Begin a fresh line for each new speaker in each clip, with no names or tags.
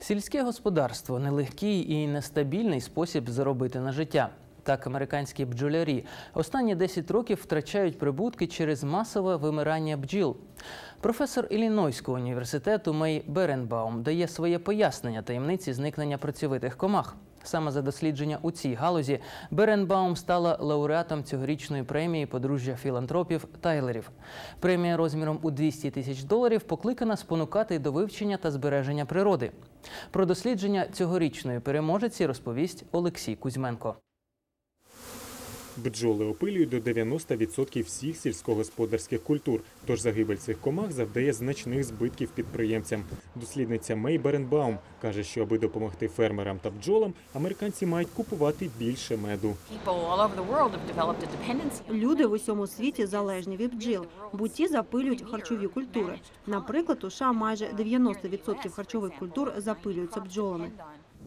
Сільське господарство нелегкий і нестабільний спосіб заробити на життя. Так, американські бджолярі останні 10 років втрачають прибутки через масове вимирання бджіл. Професор Іллінойського університету Мей Беренбаум дає своє пояснення таємниці зникнення працьовитих комах. Саме за дослідження у цій галузі Беренбаум стала лауреатом цьогорічної премії подружжя філантропів Тайлерів. Премія розміром у 200 тисяч доларів покликана спонукати до вивчення та збереження природи. Про дослідження цьогорічної переможеці розповість Олексій Кузьменко.
Бджоли опилюють до 90% всіх сільськогосподарських культур, тож загибель цих комах завдає значних збитків підприємцям. Дослідниця Мей Беренбаум каже, що аби допомогти фермерам та бджолам, американці мають купувати більше меду.
Люди в усьому світі залежні від бджіл, бо ті запилюють харчові культури. Наприклад, у США майже 90% харчових культур запилюються бджолами.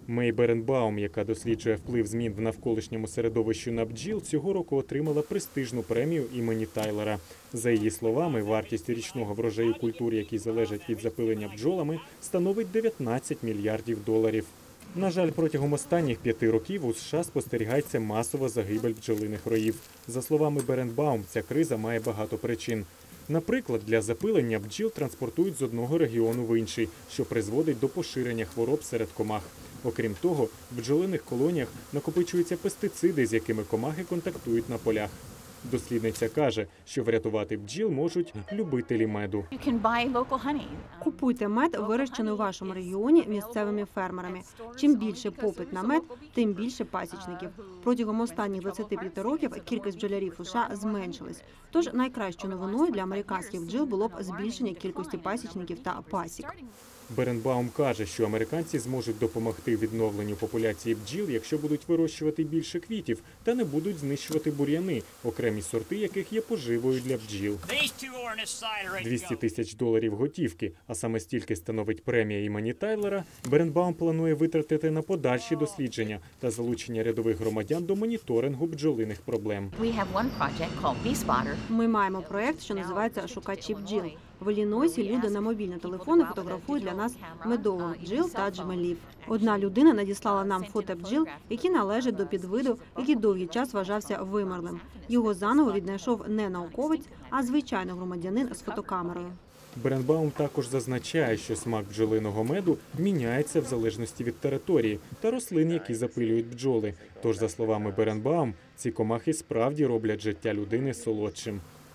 Мей Беренбаум, яка досліджує вплив змін в навколишньому середовищу на бджіл, цього року отримала престижну премію імені Тайлера. За її словами, вартість річного врожаю культур, які залежать від запилення бджолами, становить 19 мільярдів доларів. На жаль, протягом останніх п'яти років у США спостерігається масова загибель бджолиних роїв. За словами Беренбаум, ця криза має багато причин. Наприклад, для запилення бджіл транспортують з одного регіону в інший, що призводить до поширення хвороб серед комах. Окрім того, в бджолиних колоніях накопичуються пестициди, з якими комахи контактують на полях. Дослідниця каже, що врятувати бджіл можуть любителі меду.
Купуйте мед, вирощений у вашому регіоні місцевими фермерами. Чим більше попит на мед, тим більше пасічників. Протягом останніх 25 років кількість бджолярів у США зменшилась. Тож найкращою новиною для американських бджіл було б збільшення кількості пасічників та пасік.
Беренбаум каже, що американці зможуть допомогти відновленню популяції бджіл, якщо будуть вирощувати більше квітів та не будуть знищувати бур'яни, окремі сорти яких є поживою для бджіл.
These two are on this side ready to
200 тисяч доларів готівки, а саме стільки становить премія імені Тайлера. Беренбаум планує витратити на подальші дослідження та залучення рядових громадян до моніторингу бджолиних проблем.
Ми маємо проект, що називається Шукачі бджіл. В Іллінойсі люди на мобільні телефони фотографують для нас медових бджіл та джмелів. Одна людина надіслала нам фото бджіл, які належать до підвиду, який довгий час вважався вимерлим. Його заново віднайшов не науковець, а звичайний громадянин з фотокамерою.
Беренбаум також зазначає, що смак бджолиного меду міняється в залежності від території та рослин, які запилюють бджоли. Тож, за словами Беренбаум, ці комахи справді роблять життя людини солодшим.